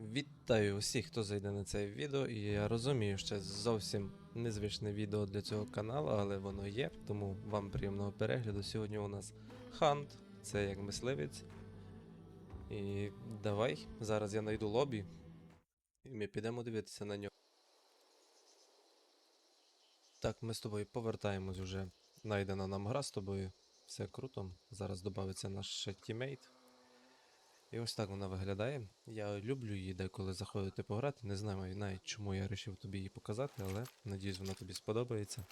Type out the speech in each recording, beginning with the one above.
Вітаю усіх, хто зайде на це відео, і я розумію, що це зовсім незвичне відео для цього каналу, але воно є, тому вам приємного перегляду. Сьогодні у нас хант, це як мисливець. І давай, зараз я знайду лобі, і ми підемо дивитися на нього. Так, ми з тобою повертаємось вже. Найдена нам гра з тобою. Все круто. Зараз додається наш тімейт. І ось так вона виглядає. Я люблю її деколи заходити пограти. Не знаю навіть чому я вирішив тобі її показати, але надіюсь, вона тобі сподобається.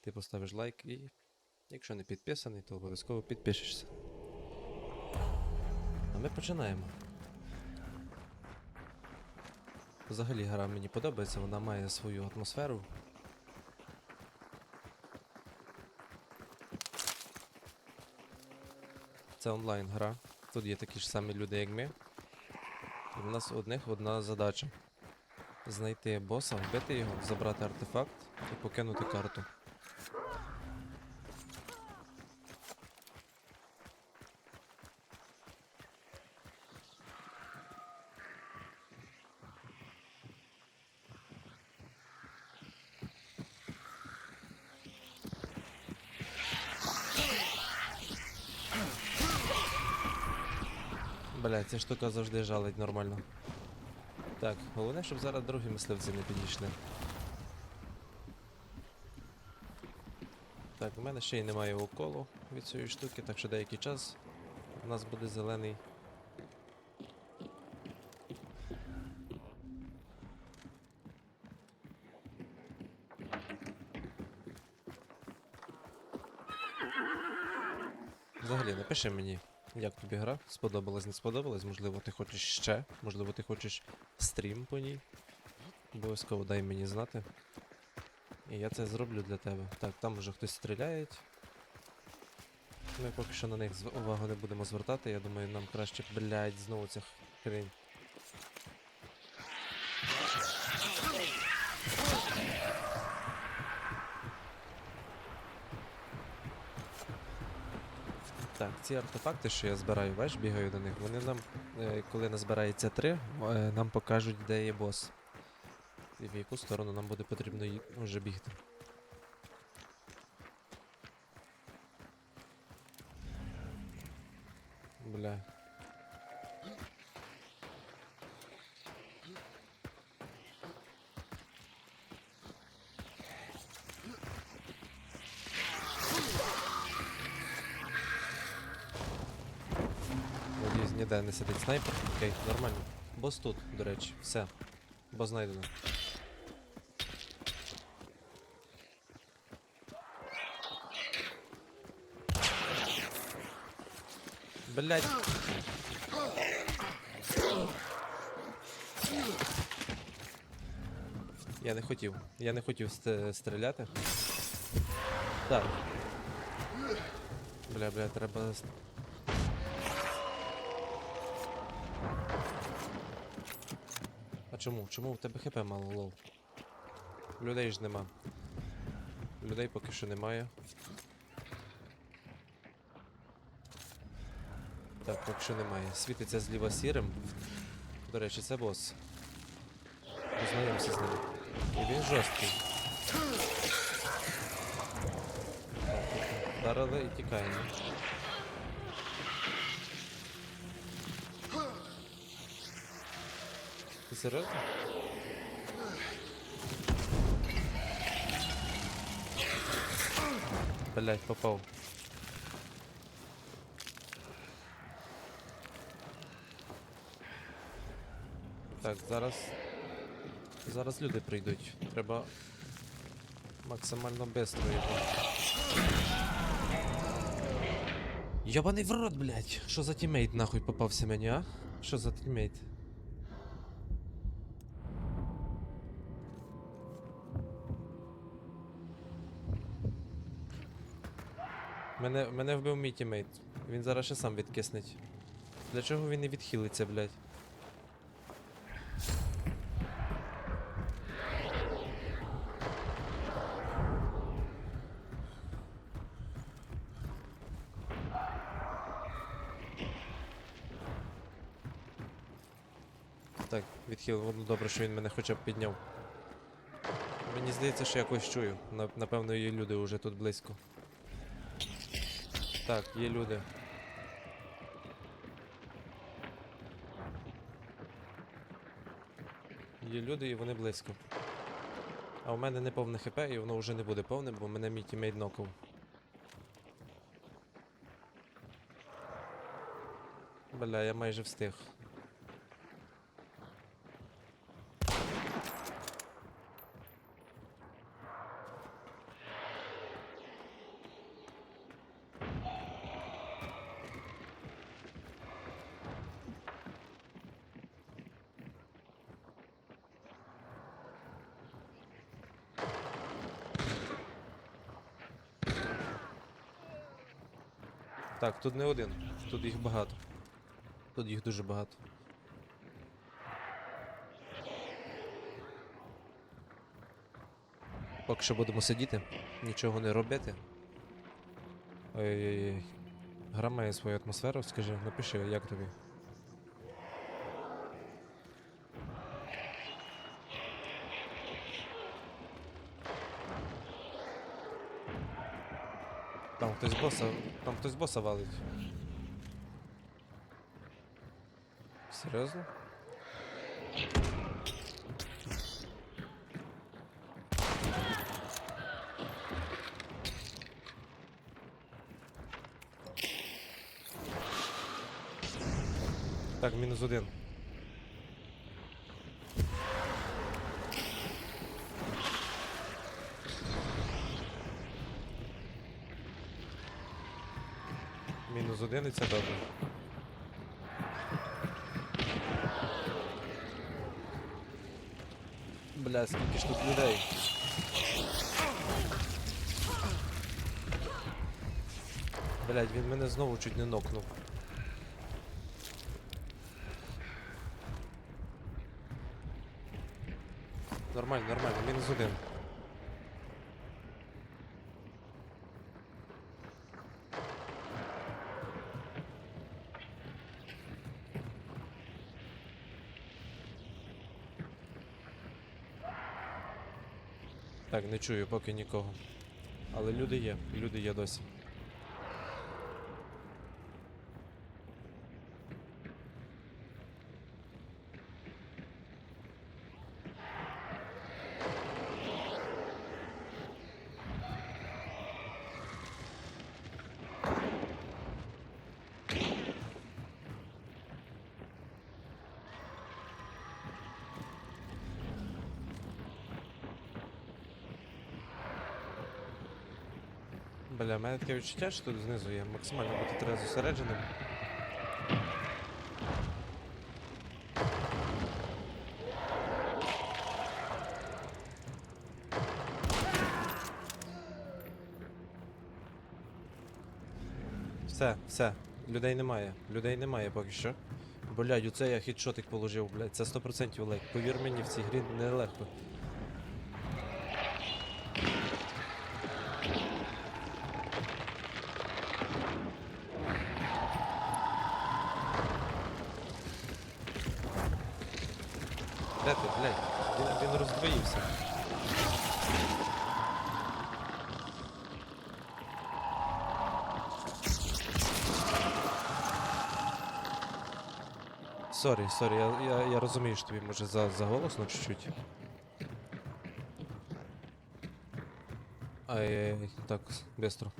Ти поставиш лайк і, якщо не підписаний, то обов'язково підпишешся. А ми починаємо. Взагалі гра мені подобається, вона має свою атмосферу. Це онлайн гра. Тут є такі ж самі люди, як ми. І в нас одних одна задача: знайти боса, вбити його, забрати артефакт і покинути карту. Бля, ця штука завжди жалить нормально. Так, головне, щоб зараз другі мисливці не підійшли. Так, у мене ще й немає уколу від цієї штуки, так що деякий час у нас буде зелений. Взагалі, напиши мені, як тобі гра? Сподобалась, не сподобалась? Можливо, ти хочеш ще, можливо, ти хочеш стрім по ній. Обов'язково дай мені знати. І я це зроблю для тебе. Так, там вже хтось стріляє. Ми поки що на них увагу не будемо звертати. Я думаю, нам краще, блядь, знову ця хрень. Так, ці артефакти, що я збираю, бачиш, бігаю до них, вони нам, е, коли назбирається три, е, нам покажуть, де є бос. І в яку сторону нам буде потрібно вже бігти. Бля. Не сидить снайпер. Окей, нормально. Бос тут, до речі, все. Бос знайдено. Блять. Я не хотів. Я не хотів ст- стріляти. Так. Бля, бля, треба. Чому? Чому в тебе хп мало лол? Людей ж нема. Людей поки що немає. Так, поки що немає. Світиться зліва сірим. До речі, це бос. Познайомся з ним. І він жорсткий. Вдарили і тікаємо. Серйозно? Блять, попав. Так, зараз. Зараз люди прийдуть. Треба максимально швидко йти. Йобаний в рот, блять! Що за тімейт нахуй попався мені, а? Що за тімейт? Мене, мене вбив мій тімейт. Він зараз ще сам відкиснеть. Для чого він не відхилиться, блять? Так, відхилив. Ну добре, що він мене хоча б підняв. Мені здається, що я якось чую. Напевно, є люди вже тут близько. Так, є люди. Є люди і вони близько. А у мене не повне хп, і воно вже не буде повним, бо мене мій тімейт нокав. Бля, я майже встиг. Так, тут не один, тут їх багато. Тут їх дуже багато. Поки що будемо сидіти, нічого не робити. Ой-ой-ой. Гра має свою атмосферу, скажи, напиши, як тобі. Там хтось боса. Там хтось боса валить. Серйозно? Так, мінус один. І це добре. Бля, скільки ж тут людей. Блять, він мене знову чуть не нокнув. Нормально, нормально, мінус один. Так, не чую поки нікого. Але люди є, люди є досі. Бля, в мене таке відчуття, що тут знизу є максимально бути треба зосередженим. Все, все, людей немає. Людей немає поки що. Блядь, оце я хідшотик положив, блядь, це 100% лайк. Повір мені, в цій грі нелегко. Де ти, блядь? Він, він роздвоївся. Сорі, сорі, я, я, я розумію, що тобі може за, заголосно чуть-чуть. Ай-яй-яй, так, бистро.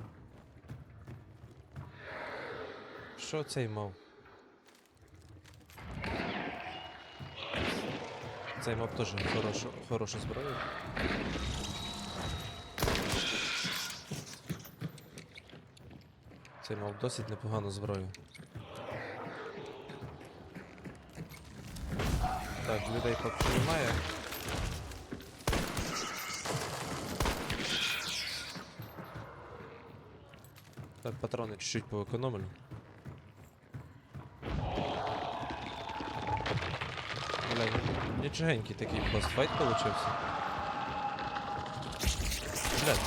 Що цей мав? Цей мав теж хорошу, хорошу зброю. Цей мав досить непогану зброю. Так, людей поки немає. Так, патрони чуть-чуть поекономлю. Бля, Нічогенький такий постфайт получився. Блядь.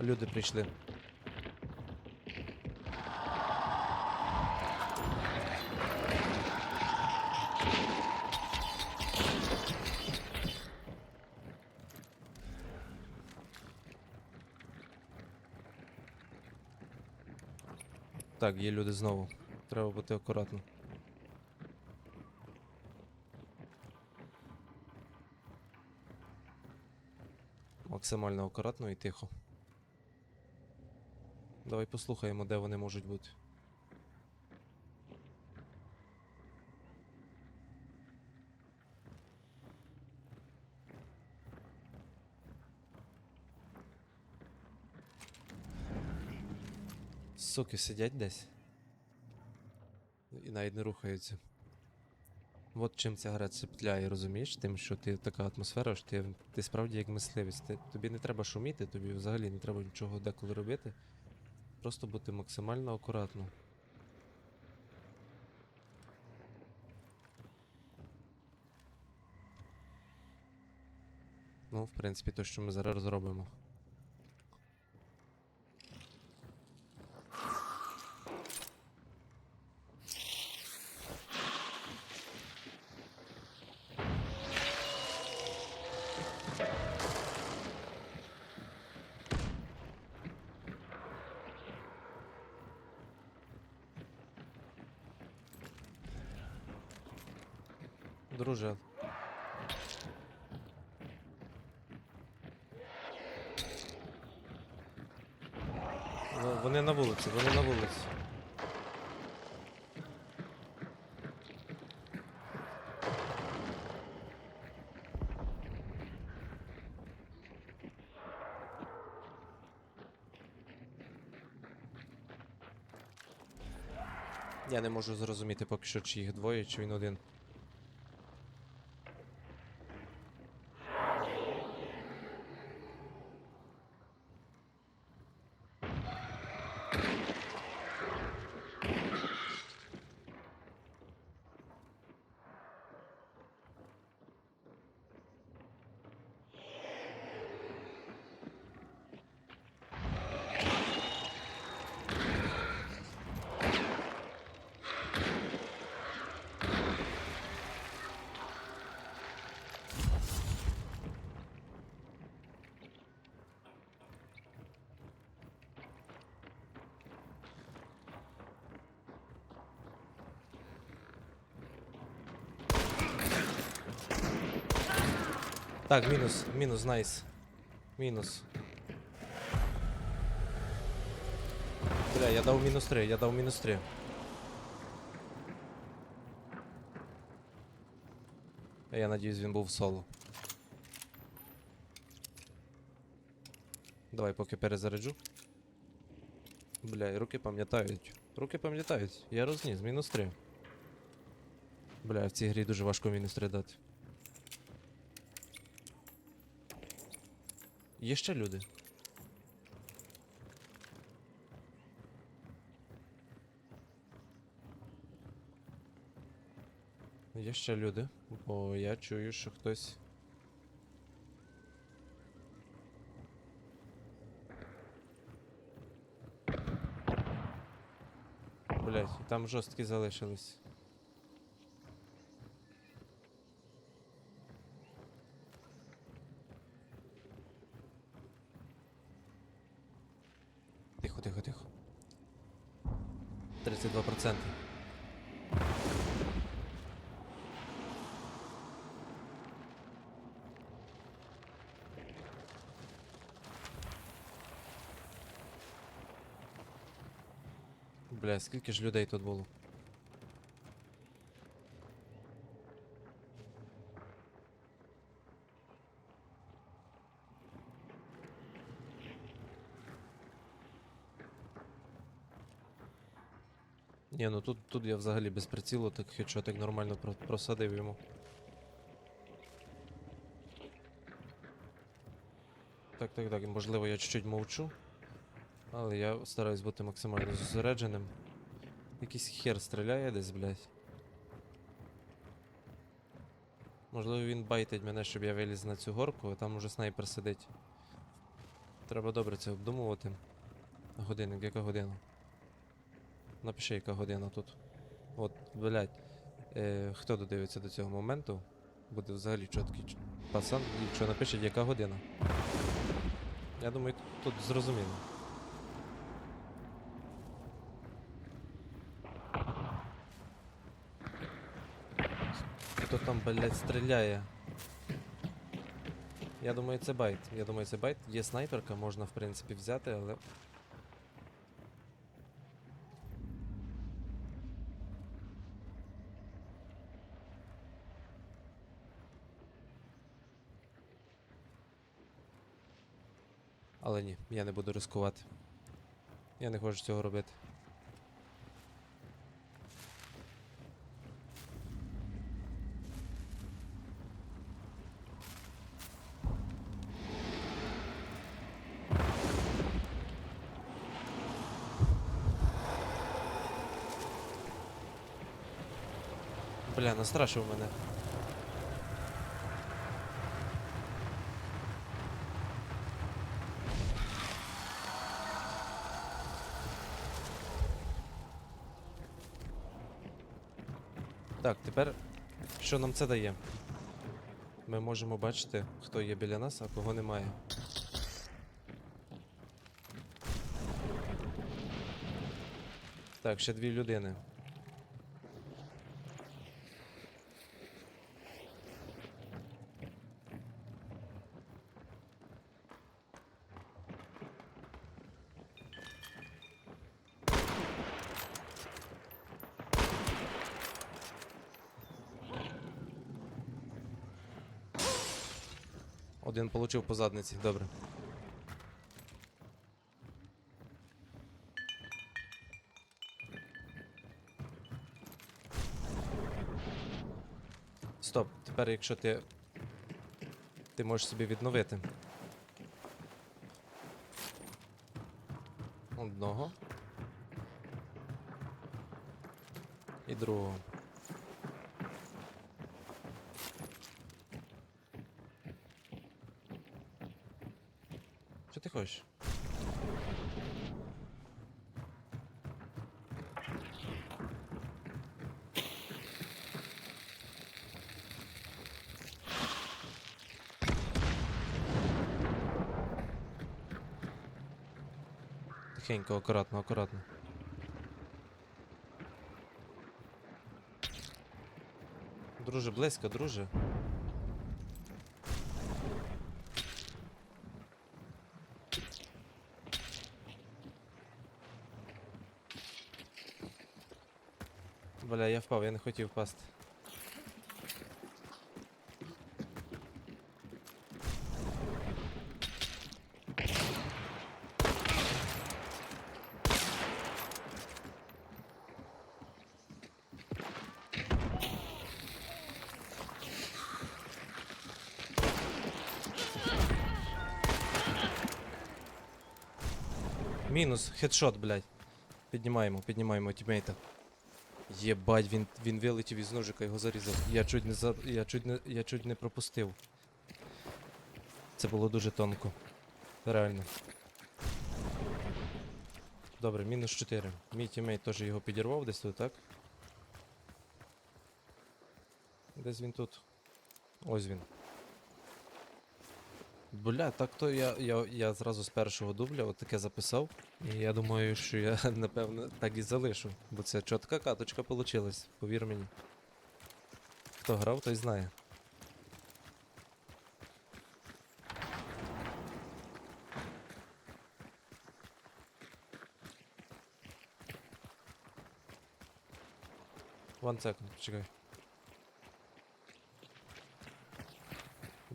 Люди прийшли. Так, є люди знову. Треба бути акуратно. Максимально акуратно і тихо. Давай послухаємо, де вони можуть бути. Суки сидять десь. І навіть не рухаються. От чим ця гра цепляє, розумієш? Тим, що ти така атмосфера, що ти, ти справді як мисливець. Ти, тобі не треба шуміти, тобі взагалі не треба нічого деколи робити. Просто бути максимально акуратно. Ну, в принципі, то, що ми зараз зробимо. Друже. Вони на вулиці, вони на вулиці. Я не можу зрозуміти поки що, чи їх двоє, чи він один. Так, мінус, мінус, найс. Мінус. Бля, я дав мінус 3, я дав мінус 3. Я надіюсь, він був в соло. Давай поки перезаряджу. Бля, руки пам'ятають. Руки пам'ятають. Я розніс, мінус 3. Бля, в цій грі дуже важко мінус 3 дати. Є ще люди. Є ще люди, бо я чую, що хтось. Блять, там жорсткі залишились. Тихо, тихо, тихо. 32%. Бля, скільки ж людей тут було? Ну тут, тут я взагалі без прицілу, так хедшотик нормально про- просадив йому. Так, так, так, можливо, я чуть-чуть мовчу. Але я стараюсь бути максимально зосередженим. Якийсь хер стріляє десь, блядь. Можливо, він байтить мене, щоб я виліз на цю горку, а там уже снайпер сидить. Треба добре це обдумувати. Годинник, яка година? Напиши, яка година тут. От, блядь. Е, хто додивиться до цього моменту, буде взагалі чіткий пацан, якщо напише, яка година. Я думаю, тут зрозуміло. Хто там, блядь, стріляє? Я думаю, це байт. Я думаю, це байт. Є снайперка, можна в принципі взяти, але. Але ні, я не буду ризикувати. Я не хочу цього робити. Бля, настрашив мене. Так, тепер що нам це дає? Ми можемо бачити, хто є біля нас, а кого немає. Так, ще дві людини. Один получив по задниці, добре. Стоп, тепер якщо ти. Ти можеш собі відновити. Одного. І другого. Що ти? Тихенько, акуратно, акуратно. Друже, близько, друже. Бля, я впав, я не хотів впасти. Мінус, хедшот, блядь. Піднімаємо, піднімаємо тімейта. Єбать, він, він вилетів із ножика, його зарізав. Я чуть не за. Я чуть не. Я чуть не пропустив. Це було дуже тонко. Реально. Добре, мінус 4. Мій тімейт теж його підірвав десь тут, так? Десь він тут. Ось він. Бля, так то я, я, я зразу з першого дубля от таке записав. І я думаю, що я напевно так і залишу. Бо це чітка каточка получилась, повір мені. Хто грав, той знає. One second, почекай.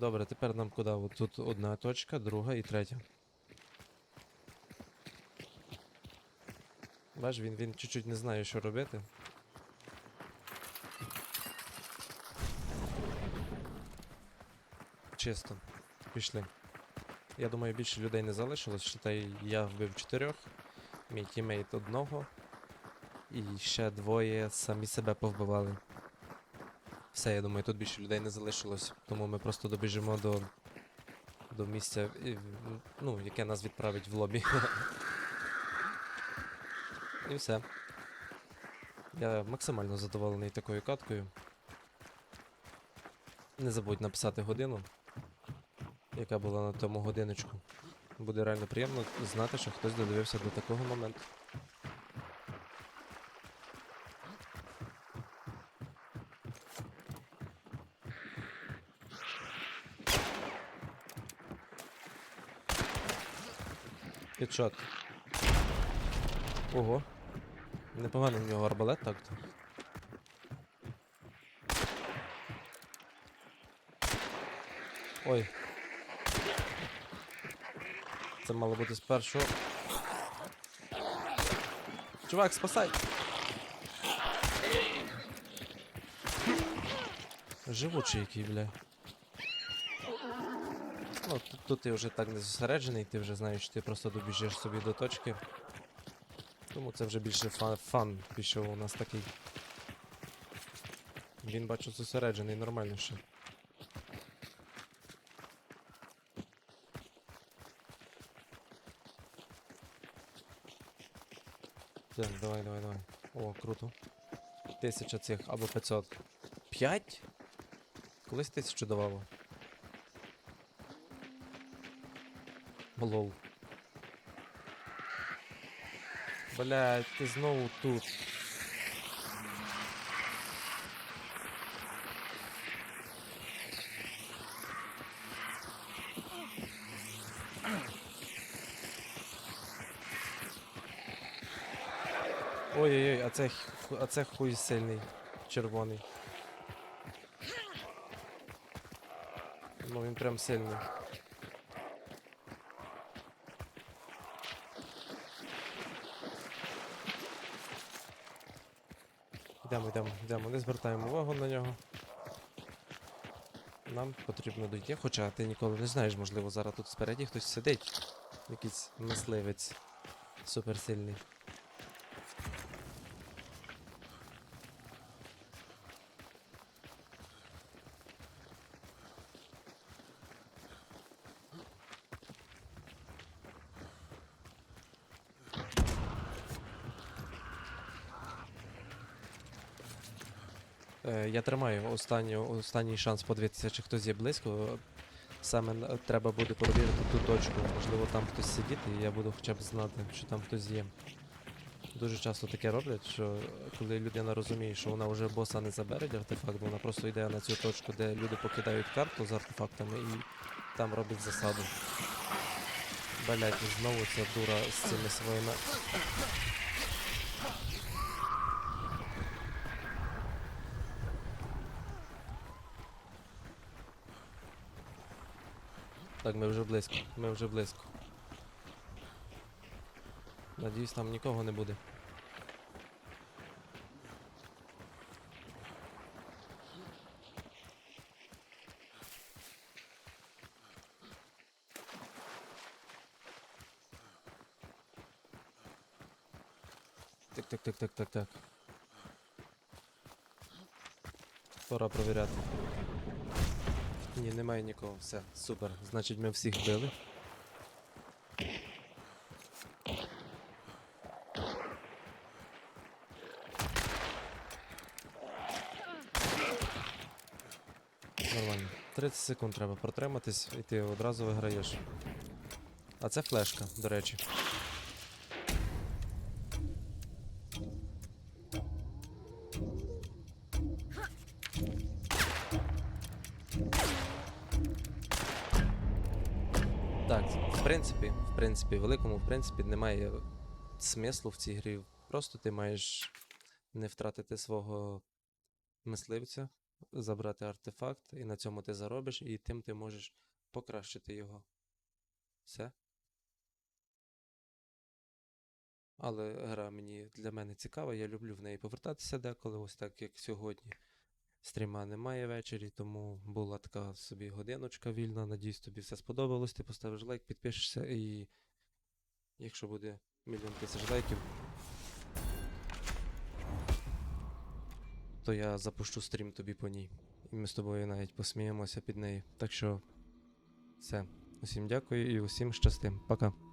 Добре, тепер нам куди? От тут одна точка, друга і третя. Бач, він, він чуть-чуть не знає, що робити. Чисто. Пішли. Я думаю, більше людей не залишилось. Считай, я вбив чотирьох, мій тімейт одного. І ще двоє самі себе повбивали. Все, я думаю, тут більше людей не залишилось. Тому ми просто добіжимо до до місця, ну, яке нас відправить в лобі. І все. Я максимально задоволений такою каткою. Не забудь написати годину, яка була на тому годиночку. Буде реально приємно знати, що хтось додивився до такого моменту. Хедшот. Ого. Непоганий в нього арбалет так-то. Ой. Це мало бути спершу. Чувак, спасай! Живучий який, бля. Тут, ти вже так не зосереджений, ти вже знаєш, ти просто добіжиш собі до точки. Тому це вже більше фан, фан пішов у нас такий. Він бачу зосереджений нормально ще. Так, давай, давай, давай. О, круто. Тисяча цих або 500. П'ять? Колись тисячу давало. Лол. Блядь, ти знову тут. Ой-ой-ой, а це, а це хуй сильний. Червоний. Ну він прям сильний. Йдемо, йдемо, йдемо, не звертаємо увагу на нього. Нам потрібно дойти, хоча ти ніколи не знаєш, можливо, зараз тут спереді хтось сидить. Якийсь мисливець суперсильний. Е, я тримаю останню, останній шанс подивитися, чи хтось є близько. Саме треба буде перевірити ту точку. Можливо, там хтось сидіти, і я буду хоча б знати, що там хтось є. Дуже часто таке роблять, що коли людина розуміє, що вона вже боса не забере артефакт, вона просто йде на цю точку, де люди покидають карту з артефактами і там робить засаду. Блять, знову ця дура з цими своїми. Так, ми вже близько, ми вже близько. Надіюсь, там нікого не буде. Так, так, так, так, так, так. Пора провіряти. Ні, немає нікого. Все, супер. Значить, ми всіх били. Нормально. 30 секунд треба протриматись, і ти одразу виграєш. А це флешка, до речі. Принципі, великому, в принципі, немає смислу в цій грі. Просто ти маєш не втратити свого мисливця, забрати артефакт, і на цьому ти заробиш, і тим ти можеш покращити його. Все. Але гра мені для мене цікава, я люблю в неї повертатися деколи, ось так як сьогодні. Стріма немає ввечері, тому була така собі годиночка вільна. Надіюсь, тобі все сподобалось. Ти поставиш лайк, підпишешся і якщо буде мільйон тисяч лайків, то я запущу стрім тобі по ній. І ми з тобою навіть посміємося під нею. Так що все. Усім дякую і усім щасти. Пока.